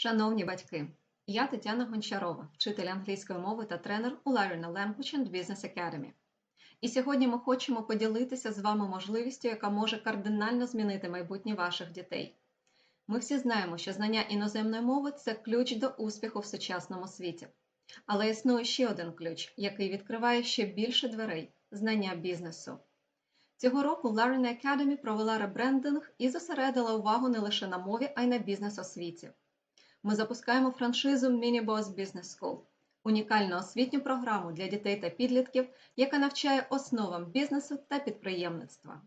Шановні батьки, я Тетяна Гончарова, вчитель англійської мови та тренер у Larina Language and Business Academy. І сьогодні ми хочемо поділитися з вами можливістю, яка може кардинально змінити майбутнє ваших дітей. Ми всі знаємо, що знання іноземної мови це ключ до успіху в сучасному світі. Але існує ще один ключ, який відкриває ще більше дверей знання бізнесу. Цього року Larina Academy провела ребрендинг і зосередила увагу не лише на мові, а й на бізнес-освіті. Ми запускаємо франшизу MiniBoss Business School – унікальну освітню програму для дітей та підлітків, яка навчає основам бізнесу та підприємництва.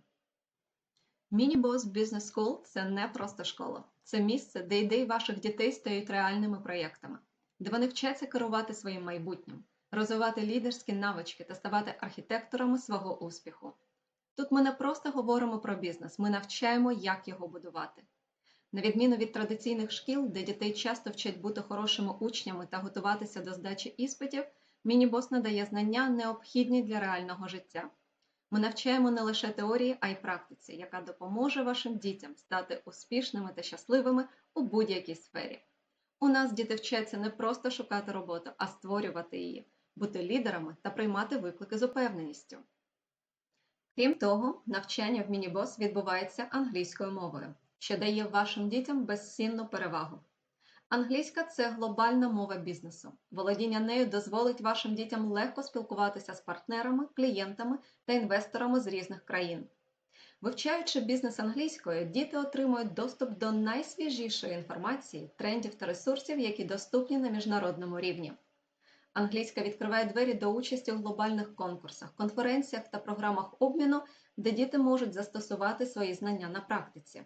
MiniBoss Business School – це не просто школа, це місце, де ідеї ваших дітей стають реальними проєктами, де вони вчаться керувати своїм майбутнім, розвивати лідерські навички та ставати архітекторами свого успіху. Тут ми не просто говоримо про бізнес, ми навчаємо, як його будувати. На відміну від традиційних шкіл, де дітей часто вчать бути хорошими учнями та готуватися до здачі іспитів, мінібос надає знання, необхідні для реального життя. Ми навчаємо не лише теорії, а й практиці, яка допоможе вашим дітям стати успішними та щасливими у будь-якій сфері. У нас діти вчаться не просто шукати роботу, а створювати її, бути лідерами та приймати виклики з упевненістю. Крім того, навчання в мінібос відбувається англійською мовою що дає вашим дітям безцінну перевагу. Англійська це глобальна мова бізнесу. Володіння нею дозволить вашим дітям легко спілкуватися з партнерами, клієнтами та інвесторами з різних країн. Вивчаючи бізнес англійською, діти отримують доступ до найсвіжішої інформації, трендів та ресурсів, які доступні на міжнародному рівні. Англійська відкриває двері до участі у глобальних конкурсах, конференціях та програмах обміну, де діти можуть застосувати свої знання на практиці.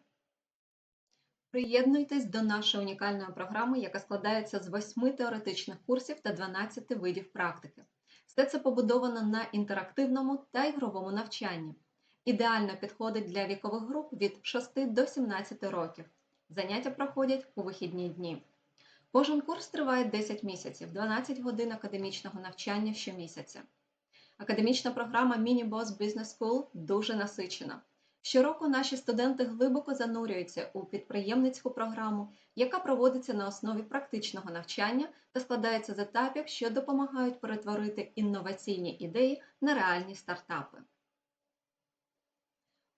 Приєднуйтесь до нашої унікальної програми, яка складається з 8 теоретичних курсів та 12 видів практики. Все це побудовано на інтерактивному та ігровому навчанні. Ідеально підходить для вікових груп від 6 до 17 років. Заняття проходять у вихідні дні. Кожен курс триває 10 місяців, 12 годин академічного навчання щомісяця. Академічна програма Mini-Boss Business School дуже насичена. Щороку наші студенти глибоко занурюються у підприємницьку програму, яка проводиться на основі практичного навчання та складається з етапів, що допомагають перетворити інноваційні ідеї на реальні стартапи.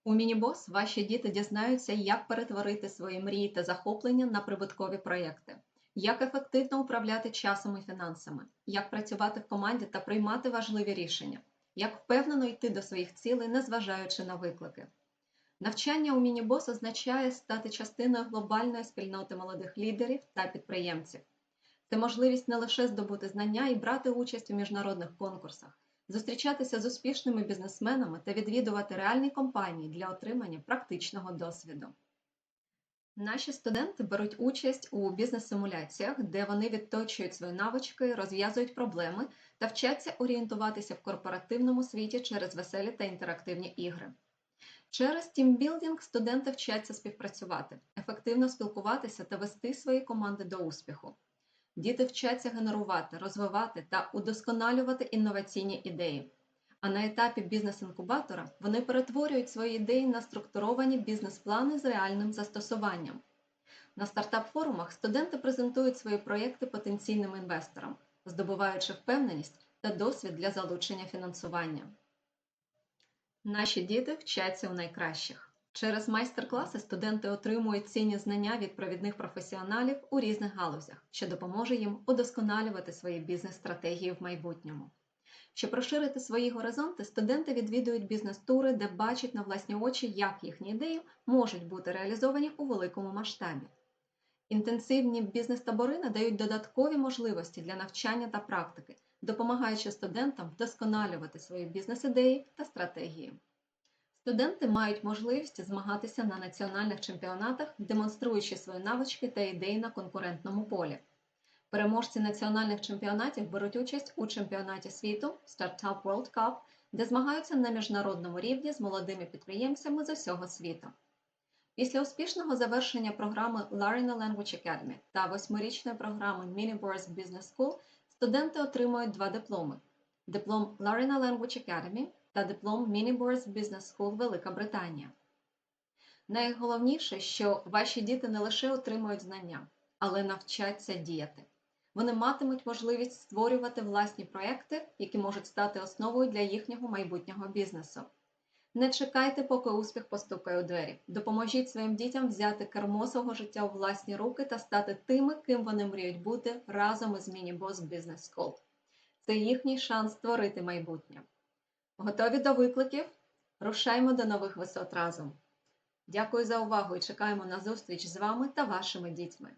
У Мінібос ваші діти дізнаються, як перетворити свої мрії та захоплення на прибуткові проєкти, як ефективно управляти часом і фінансами, як працювати в команді та приймати важливі рішення, як впевнено йти до своїх цілей, незважаючи на виклики. Навчання у Мінібос означає стати частиною глобальної спільноти молодих лідерів та підприємців. Це можливість не лише здобути знання і брати участь у міжнародних конкурсах, зустрічатися з успішними бізнесменами та відвідувати реальні компанії для отримання практичного досвіду. Наші студенти беруть участь у бізнес-симуляціях, де вони відточують свої навички, розв'язують проблеми та вчаться орієнтуватися в корпоративному світі через веселі та інтерактивні ігри. Через тімбілдинг студенти вчаться співпрацювати, ефективно спілкуватися та вести свої команди до успіху. Діти вчаться генерувати, розвивати та удосконалювати інноваційні ідеї. А на етапі бізнес-інкубатора вони перетворюють свої ідеї на структуровані бізнес-плани з реальним застосуванням. На стартап-форумах студенти презентують свої проєкти потенційним інвесторам, здобуваючи впевненість та досвід для залучення фінансування. Наші діти вчаться у найкращих. Через майстер-класи студенти отримують цінні знання від провідних професіоналів у різних галузях, що допоможе їм удосконалювати свої бізнес-стратегії в майбутньому. Щоб розширити свої горизонти, студенти відвідують бізнес-тури, де бачать на власні очі, як їхні ідеї можуть бути реалізовані у великому масштабі. Інтенсивні бізнес-табори надають додаткові можливості для навчання та практики, допомагаючи студентам вдосконалювати свої бізнес-ідеї та стратегії. Студенти мають можливість змагатися на національних чемпіонатах, демонструючи свої навички та ідеї на конкурентному полі. Переможці національних чемпіонатів беруть участь у чемпіонаті світу Startup World Cup, де змагаються на міжнародному рівні з молодими підприємцями з усього світу. Після успішного завершення програми Larina Language Academy та восьмирічної програми Miniverse Business School студенти отримують два дипломи: диплом Larina Language Academy та диплом Miniverse Business School Велика Британія. Найголовніше, що ваші діти не лише отримують знання, але навчаться діяти. Вони матимуть можливість створювати власні проекти, які можуть стати основою для їхнього майбутнього бізнесу. Не чекайте, поки успіх постукає у двері. Допоможіть своїм дітям взяти кермо свого життя у власні руки та стати тими, ким вони мріють бути разом із Міні-Boss Business School. Це їхній шанс створити майбутнє. Готові до викликів? Рушаймо до нових висот разом. Дякую за увагу і чекаємо на зустріч з вами та вашими дітьми.